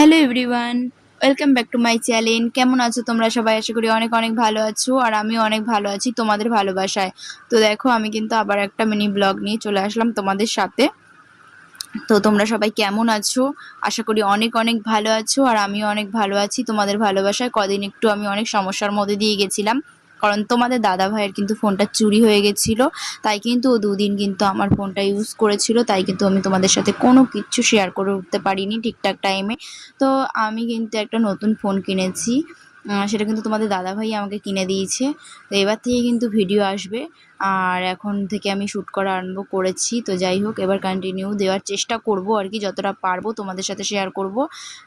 Hello everyone, welcome back to my channel. কেমন আছো তোমরা সবাই? আশা করি অনেক অনেক ভালো আছো আর আমিও অনেক ভালো আছি তোমাদের ভালোবাসায়। তো দেখো, আমি কিন্তু আবার একটা মিনি ব্লগ নিয়ে চলে আসলাম তোমাদের সাথে। তো তোমরা সবাই কেমন আছো? আশা করি অনেক অনেক ভালো আছো আর আমিও অনেক ভালো আছি তোমাদের ভালোবাসায়। কদিন একটু আমি অনেক সমস্যার মধ্যে দিয়ে গেছিলাম। কারণ তোমাদের দাদা ভাইয়ের কিন্তু ফোনটা চুরি হয়ে গেছিল, তাই কিন্তু ও দুদিন কিন্তু আমার ফোনটা ইউজ করেছিল, তাই কিন্তু আমি তোমাদের সাথে কোনো কিছু শেয়ার করে উঠতে পারিনি ঠিকঠাক টাইমে তো আমি কিন্তু একটা নতুন ফোন কিনেছি। সেটা কিন্তু তোমাদের দাদা ভাই আমাকে কিনে দিয়েছে। তো এবার থেকে কিন্তু ভিডিও আসবে। আর এখন থেকে আমি শ্যুট করা আরম্ভ করেছি। তো যাই হোক, এবার কন্টিনিউ দেওয়ার চেষ্টা করব আর কি, যতটা পারব তোমাদের সাথে শেয়ার করব।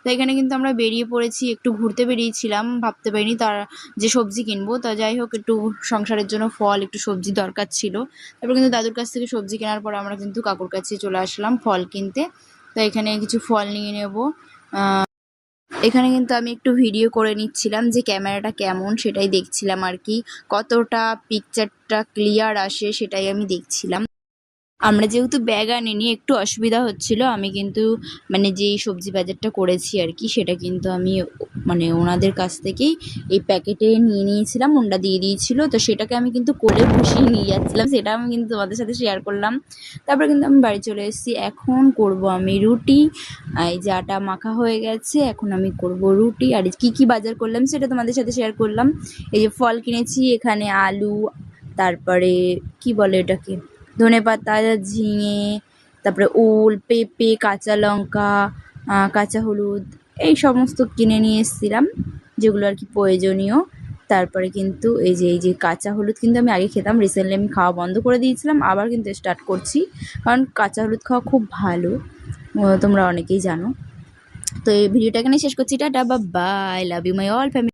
তো এখানে কিন্তু আমরা বেরিয়ে পড়েছি, একটু ঘুরতে বেরিয়েছিলাম, ভাবতে পারিনি তার যে সবজি কিনবো। তা যাই হোক, একটু সংসারের জন্য ফল, একটু সবজি দরকার ছিল। তারপর কিন্তু দাদুর কাছ থেকে সবজি কেনার পর আমরা কিন্তু কাকুর কাছে চলে আসলাম ফল কিনতে। তো এখানে কিছু ফল নিয়ে নেব। এখানে কিন্তু আমি একটু ভিডিও করে নিচ্ছিলাম যে ক্যামেরাটা কেমন সেটাই দেখছিলাম আর কি। কতটা পিকচারটা ক্লিয়ার আসে সেটাই আমি দেখছিলাম। আমরা যেহেতু ব্যাগ আনিনি, একটু অসুবিধা হচ্ছিল, আমি কিন্তু মানে যেই সবজি বাজারটা করেছি আর কি, সেটা কিন্তু আমি মানে ওনাদের কাছ থেকেই এই প্যাকেটে নিয়ে নিয়েছিলাম, ওনরা দিয়ে দিয়েছিল, তো সেটাকে আমি কিন্তু কোলে বসিয়ে নিয়ে যাচ্ছিলাম, সেটা আমি কিন্তু তোমাদের সাথে শেয়ার করলাম। তারপরে কিন্তু আমি বাড়ি চলে এসেছি, এখন করব আমি রুটি এই যে আটা মাখা হয়ে গেছে, এখন আমি করব রুটি, আর কি কি বাজার করলাম সেটা তোমাদের সাথে শেয়ার করলাম। এই যে ফল কিনেছি, এখানে আলু, তারপরে কি বলে এটাকে? ধনে পাতা, ঝিঙে, তারপরে ওল পেঁপে, কাঁচা লঙ্কা কাঁচা হলুদ, এই সমস্ত কিনে নিয়ে এসেছিলাম, যেগুলো আর কি প্রয়োজনীয়। তারপরে কিন্তু এই যে এই যে কাঁচা হলুদ কিন্তু আমি আগে খেতাম রিসেন্টলি আমি খাওয়া বন্ধ করে দিয়েছিলাম, আবার কিন্তু স্টার্ট করছি, কারণ কাঁচা হলুদ খাওয়া খুব ভালো তোমরা অনেকেই জানো। তো এই ভিডিওটা এখানে শেষ করছি, টাটা বা bye love you my all family